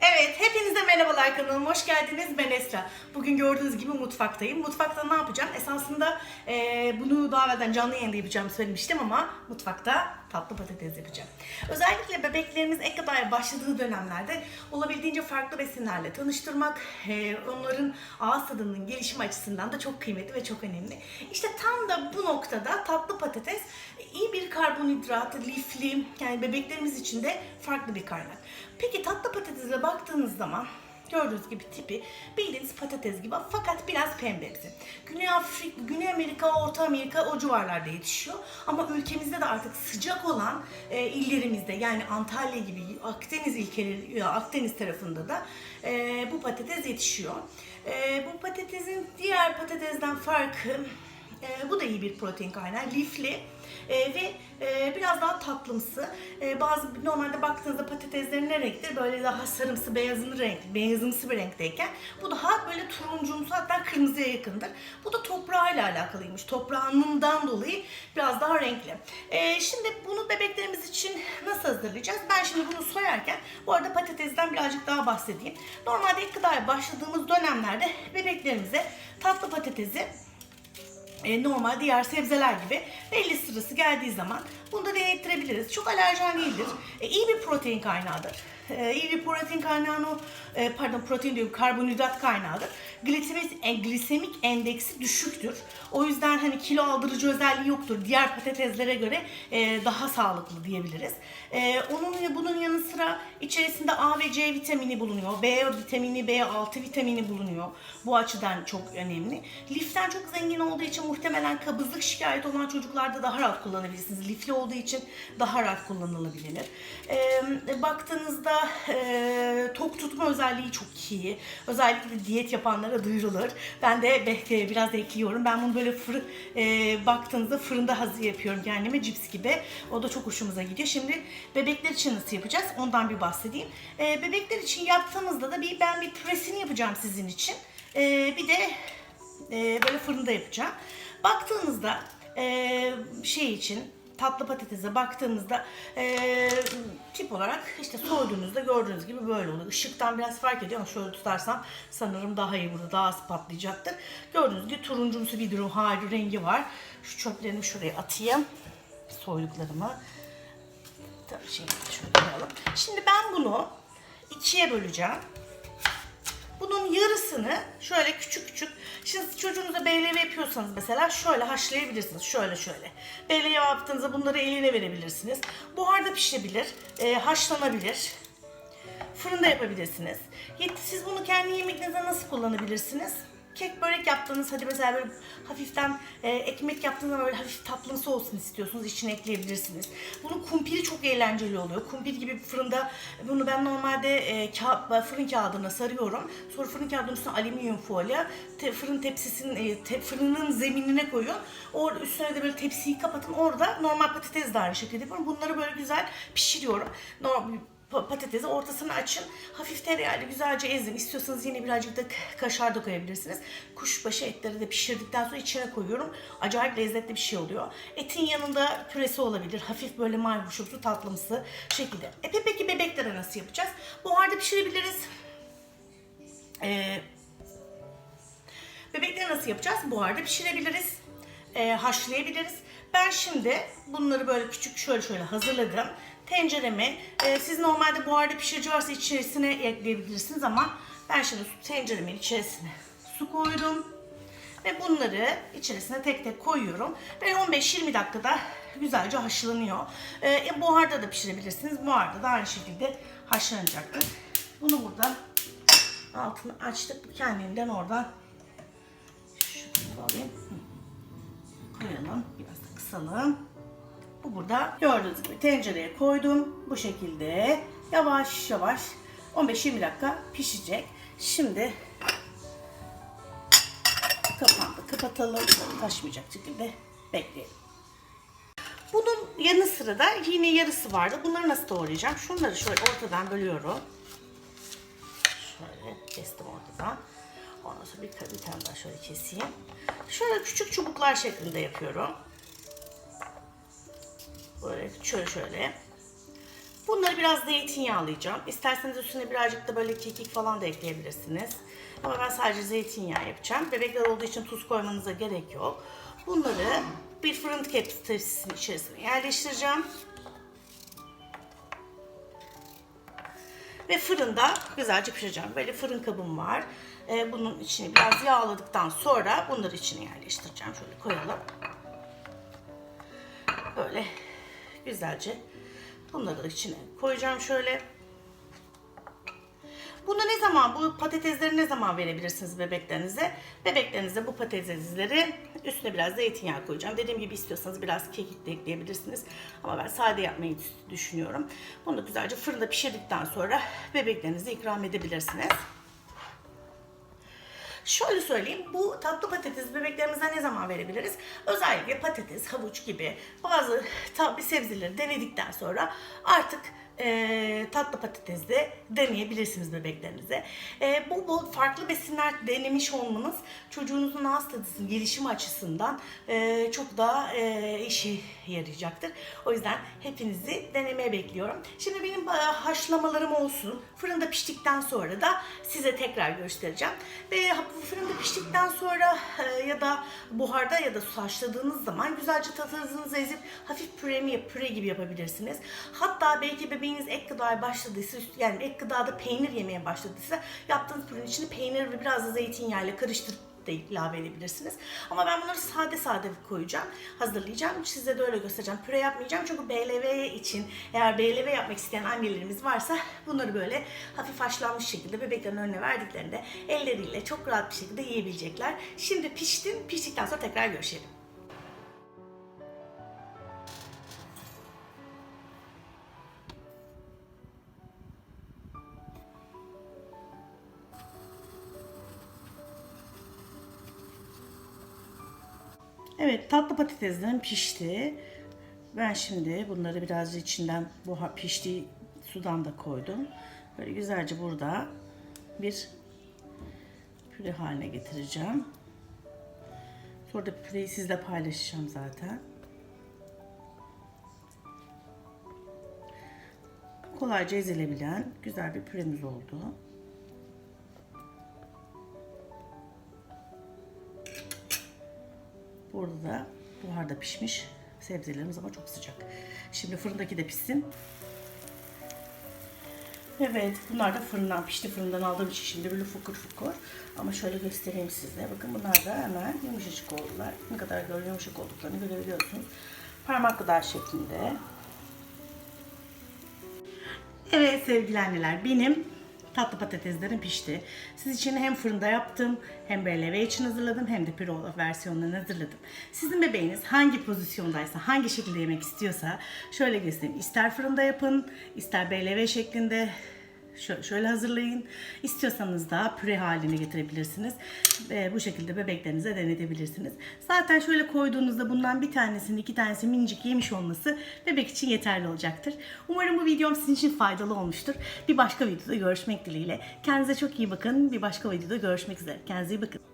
Evet, hepinize merhabalar kanalıma hoş geldiniz. Ben Esra. Bugün gördüğünüz gibi mutfaktayım. Mutfakta ne yapacağım? Esasında eee, bunu daha evvelden canlı yayında yapacağımı söylemiştim ama mutfakta tatlı patates yapacağım. Özellikle bebeklerimiz ek gıdaya başladığı dönemlerde olabildiğince farklı besinlerle tanıştırmak, eee, onların ağız tadının gelişimi açısından da çok kıymetli ve çok önemli. İşte tam da bu noktada tatlı patates iyi bir karbonhidrat, lifli, yani bebeklerimiz için de farklı bir kaynak. Peki tatlı patatese baktığınız zaman gördüğünüz gibi tipi bildiğiniz patates gibi fakat biraz pembemsi. Güney Afrika, Güney Amerika, Orta Amerika o civarlarda yetişiyor. Ama ülkemizde de artık sıcak olan e, illerimizde yani Antalya gibi Akdeniz ülkeleri, ya Akdeniz tarafında da e, bu patates yetişiyor. E, bu patatesin diğer patatesden farkı e, bu da iyi bir protein kaynağı. Lifli e, ve e, biraz daha tatlımsı. E, bazı normalde baktığınızda patateslerin ne renktir? Böyle daha sarımsı, beyazımsı renk, beyazımsı bir renkteyken bu daha böyle turuncumsu hatta kırmızıya yakındır. Bu da toprağıyla alakalıymış. Toprağından dolayı biraz daha renkli. E, şimdi bunu bebeklerimiz için nasıl hazırlayacağız? Ben şimdi bunu soyarken bu arada patatesden birazcık daha bahsedeyim. Normalde ilk gıdaya başladığımız dönemlerde bebeklerimize tatlı patatesi e, normal diğer sebzeler gibi belli sırası geldiği zaman bunu da denettirebiliriz. Çok alerjen değildir. E, iyi bir protein kaynağıdır. E, iyi bir protein kaynağını, e, pardon protein diyorum karbonhidrat kaynağıdır. Glisemik, glisemik endeksi düşüktür. O yüzden hani kilo aldırıcı özelliği yoktur. Diğer patateslere göre e, daha sağlıklı diyebiliriz. E, onun bunun yanı sıra içerisinde A ve C vitamini bulunuyor. B vitamini, B6 vitamini bulunuyor. Bu açıdan çok önemli. Liften çok zengin olduğu için muhtemelen kabızlık şikayeti olan çocuklarda daha rahat kullanabilirsiniz. Lifli olduğu için daha rahat kullanılabilir. E, baktığınızda e, tok tutma özelliği çok iyi. Özellikle diyet yapanlara duyurulur. Ben de be- biraz ekliyorum. Ben bunu böyle fırın, e, baktığınızda fırında hazır yapıyorum kendime cips gibi. O da çok hoşumuza gidiyor. Şimdi bebekler için nasıl yapacağız? Ondan bir bahsedeyim. E, bebekler için yaptığımızda da bir ben bir püresini yapacağım sizin için. E, bir de e, böyle fırında yapacağım. Baktığınızda e, şey için tatlı patatese baktığımızda e, tip olarak işte soyduğunuzda gördüğünüz gibi böyle oluyor. Işıktan biraz fark ediyor ama şöyle tutarsam sanırım daha iyi burada daha az patlayacaktır. Gördüğünüz gibi turuncumsu bir durum hali rengi var. Şu çöplerimi şuraya atayım. Soyduklarımı. Tabii şey şöyle koyalım. Şimdi ben bunu ikiye böleceğim. Bunun yarısını şöyle küçük küçük, şimdi çocuğunuza BLV yapıyorsanız mesela şöyle haşlayabilirsiniz. Şöyle şöyle. BLV yaptığınızda bunları eline verebilirsiniz. Buharda pişebilir, e, haşlanabilir. Fırında yapabilirsiniz. Siz bunu kendi yemeğinizde nasıl kullanabilirsiniz? Kek börek yaptığınız hadi mesela böyle hafiften e, ekmek yaptığınızda böyle hafif tatlımsı olsun istiyorsunuz içine ekleyebilirsiniz. Bunun kumpiri çok eğlenceli oluyor. Kumpir gibi fırında bunu ben normalde e, ka- fırın kağıdına sarıyorum. Sonra fırın kağıdının üstüne alüminyum folyo te- fırın tepsisinin e, te- fırının zeminine koyun. Orada üstüne de böyle tepsiyi kapatın. Orada normal patates de aynı şekilde yapıyorum. Bunları böyle güzel pişiriyorum. Normal patatesi ortasını açın. Hafif tereyağıyla güzelce ezin. İstiyorsanız yine birazcık da kaşar da koyabilirsiniz. Kuşbaşı etleri de pişirdikten sonra içine koyuyorum. Acayip lezzetli bir şey oluyor. Etin yanında püresi olabilir. Hafif böyle mayhoşumsu tatlımsı şekilde. E pe- peki bebeklere nasıl yapacağız? Buharda pişirebiliriz. Ee, Bebekleri nasıl yapacağız? Buharda pişirebiliriz. E, haşlayabiliriz. Ben şimdi bunları böyle küçük şöyle şöyle hazırladım. Tenceremi e, siz normalde buharda pişirici varsa içerisine ekleyebilirsiniz ama ben şimdi tenceremin içerisine su koydum. Ve bunları içerisine tek tek koyuyorum. Ve 15-20 dakikada güzelce haşlanıyor. E, buharda da pişirebilirsiniz. Buharda da aynı şekilde haşlanacaktır. Bunu burada altını açtık. Kendinden oradan şunu alayım. Koyalım. Biraz da kısalım. Bu burada gördüğünüz gibi tencereye koydum. Bu şekilde yavaş yavaş 15-20 dakika pişecek. Şimdi kapağını kapatalım. Taşmayacak şekilde bekleyelim. Bunun yanı sıra da yine yarısı vardı. Bunları nasıl doğrayacağım? Şunları şöyle ortadan bölüyorum. Şöyle kestim ortadan. Ondan sonra bir, bir tane daha şöyle keseyim. Şöyle küçük çubuklar şeklinde yapıyorum. Böyle şöyle şöyle. Bunları biraz zeytinyağlayacağım. İsterseniz üstüne birazcık da böyle kekik falan da ekleyebilirsiniz. Ama ben sadece zeytinyağı yapacağım. Bebekler olduğu için tuz koymanıza gerek yok. Bunları bir fırın tepsisinin içerisine yerleştireceğim. Ve fırında güzelce pişireceğim. Böyle fırın kabım var. Ee, bunun içini biraz yağladıktan sonra bunları içine yerleştireceğim. Şöyle koyalım. Böyle güzelce bunları da içine koyacağım şöyle. Bunu ne zaman, bu patatesleri ne zaman verebilirsiniz bebeklerinize? Bebeklerinize bu patatesleri üstüne biraz zeytinyağı koyacağım. Dediğim gibi istiyorsanız biraz kekik de ekleyebilirsiniz. Ama ben sade yapmayı düşünüyorum. Bunu da güzelce fırında pişirdikten sonra bebeklerinize ikram edebilirsiniz. Şöyle söyleyeyim, bu tatlı patates bebeklerimize ne zaman verebiliriz? Özellikle patates, havuç gibi bazı tabi sebzeleri denedikten sonra artık e, tatlı patates de deneyebilirsiniz bebeklerinize. E, bu, bu farklı besinler denemiş olmanız çocuğunuzun ağız tadısının gelişimi açısından e, çok daha e, işe yarayacaktır. O yüzden hepinizi denemeye bekliyorum. Şimdi benim e, haşlamalarım olsun. Fırında piştikten sonra da size tekrar göstereceğim. Ve fırında piştikten sonra e, ya da buharda ya da haşladığınız zaman güzelce tatlınızı ezip hafif püre, mi, püre gibi yapabilirsiniz. Hatta belki bebeğiniz ek gıdaya başladıysa yani ek gıdada peynir yemeye başladıysa yaptığınız pürenin içine peynir ve biraz da zeytinyağıyla karıştırıp da ilave edebilirsiniz. Ama ben bunları sade sade koyacağım. Hazırlayacağım. Size de öyle göstereceğim. Püre yapmayacağım çünkü BLV için eğer BLV yapmak isteyen annelerimiz varsa bunları böyle hafif haşlanmış şekilde bebeklerin önüne verdiklerinde elleriyle çok rahat bir şekilde yiyebilecekler. Şimdi piştim. Piştikten sonra tekrar görüşelim. Evet tatlı patateslerim pişti. Ben şimdi bunları biraz içinden bu piştiği sudan da koydum. Böyle güzelce burada bir püre haline getireceğim. Sonra da püreyi sizle paylaşacağım zaten. Kolayca ezilebilen güzel bir püremiz oldu. Burada da buharda pişmiş sebzelerimiz ama çok sıcak. Şimdi fırındaki de pişsin. Evet, bunlar da fırından pişti. Fırından aldığım için şimdi böyle fukur fukur. Ama şöyle göstereyim size. Bakın bunlar da hemen yumuşacık oldular. Ne kadar böyle yumuşak olduklarını görebiliyorsunuz. Parmak kadar şeklinde. Evet sevgili anneler, benim tatlı patateslerim pişti. Siz için hem fırında yaptım, hem BLV için hazırladım, hem de pirolo versiyonlarını hazırladım. Sizin bebeğiniz hangi pozisyondaysa, hangi şekilde yemek istiyorsa şöyle göstereyim. İster fırında yapın, ister BLV şeklinde şöyle hazırlayın. İstiyorsanız da püre haline getirebilirsiniz. Ve bu şekilde bebeklerinize denetebilirsiniz. Zaten şöyle koyduğunuzda bundan bir tanesini, iki tanesi minicik yemiş olması bebek için yeterli olacaktır. Umarım bu videom sizin için faydalı olmuştur. Bir başka videoda görüşmek dileğiyle. Kendinize çok iyi bakın. Bir başka videoda görüşmek üzere. Kendinize iyi bakın.